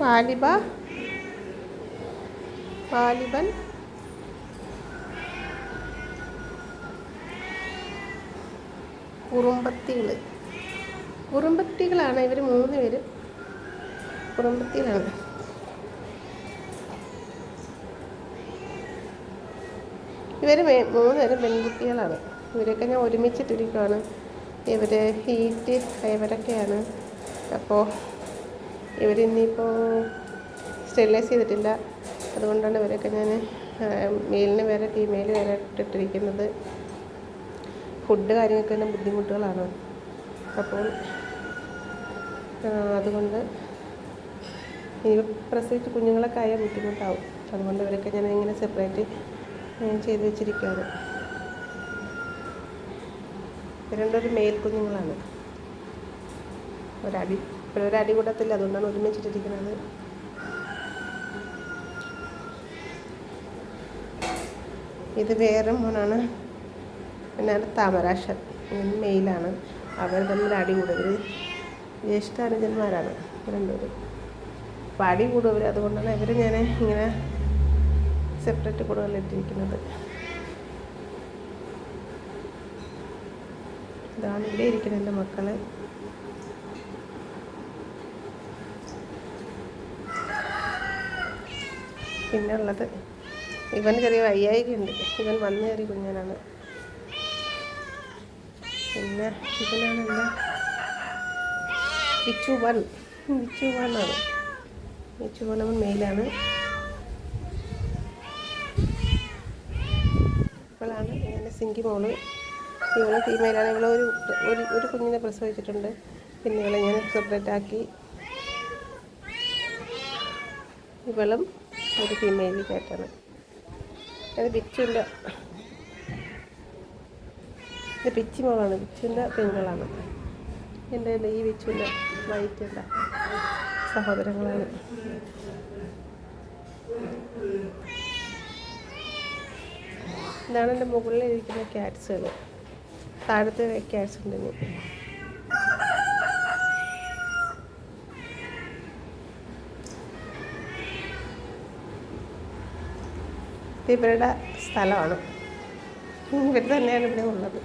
വാലിബ വാലിബൻ കുറുമ്പത്തികൾ. കുറുമ്പത്തികളാണ് ഇവർ മൂന്ന് പേര്. കുറുമ്പത്തികളാണ്. ഇവർ മൂന്ന് പേരും പെൺകുട്ടികളാണ്. ഇവരൊക്കെ ഞാൻ ഒരുമിച്ചിട്ടിരിക്കുവാണ്. ഇവർ ഹീറ്റ് ഇവരൊക്കെയാണ് അപ്പോൾ ഇവരിന്നിപ്പോൾ സ്റ്റെറിലൈസ് ചെയ്തിട്ടില്ല. അതുകൊണ്ടാണ് ഇവരൊക്കെ ഞാൻ മെയിലിന് വേറെ ഫീമെയിൽ വേറെ ഇട്ടിട്ടിരിക്കുന്നത്. ഫുഡ് കാര്യങ്ങൾക്ക് തന്നെ ബുദ്ധിമുട്ടുകളാണ്. അപ്പോൾ അതുകൊണ്ട് ഇനി പ്രസവിച്ച് കുഞ്ഞുങ്ങളൊക്കെ ആയാൽ ബുദ്ധിമുട്ടാവും. അതുകൊണ്ട് ഇവരൊക്കെ ഞാൻ ഇങ്ങനെ സെപ്പറേറ്റ് ചെയ്ത് വെച്ചിരിക്കുകയാണ് രണ്ടൊരു മെയിൽ കുഞ്ഞുങ്ങളാണ്. ഒരടി ഒരടി കൂടത്തില്ല അതുകൊണ്ടാണ് ഒരുമിച്ചിട്ടിരിക്കുന്നത്. ഇത് വേറെ മോനാണ്. പിന്നെ താമരാശൻ മെയിലാണ് അവർ തമ്മിൽ അടി കൂടുതൽ ജ്യേഷ്ഠാനുജന്മാരാണ് രണ്ടുപേരും. അപ്പോൾ അടി കൂടുതൽ അതുകൊണ്ടാണ് ഇവർ ഞാൻ ഇങ്ങനെ സെപ്പറേറ്റ് കൂടുതലിട്ടിരിക്കുന്നത് ഇതാണ് ഇവിടെ ഇരിക്കുന്നത് എന്റെ മക്കൾ. പിന്നെ ഉള്ളത് ഇവൻ ചെറിയ വയ്യായികയുണ്ട്. ഇവൻ വന്നു കയറി കുഞ്ഞനാണ്. പിന്നെ ഇവനാണ് എന്താ വിച്ചു വൺ. വിച്ചു വൺ ആണ്. വിച്ചു വൺ അവൻ മെയിലാണ്. ഇവളാണ് എന്റെ സിങ്കി മോൾ. ഇവൾ ഫീമെയിലാണ്. ഇവളെ ഒരു ഒരു കുഞ്ഞിനെ പ്രസവിച്ചിട്ടുണ്ട്. പിന്നെ ഇവളെ ഞാൻ സെപ്പറേറ്റ് ആക്കി ഇവളും ഒരു ഫീമെയിൽ കാറ്റാണ് അത് പിച്ചിന്റെ ഇത് പിച്ചി മോളാണ്. പിച്ചിന്റെ പെങ്ങളാണ്. എന്റെ ഈ പിച്ചിന്റെ വൈറ്റുള്ള സഹോദരങ്ങളാണ്. ഇതാണ് എന്റെ മുകളിലിരിക്കുന്ന ക്യാറ്റ്സുകൾ താഴത്തെ ക്യാറ്റ്സ് ഉണ്ട് ഇവരുടെ സ്ഥലമാണ്. ഇവർ തന്നെയാണ് ഇവിടെ ഉള്ളത്.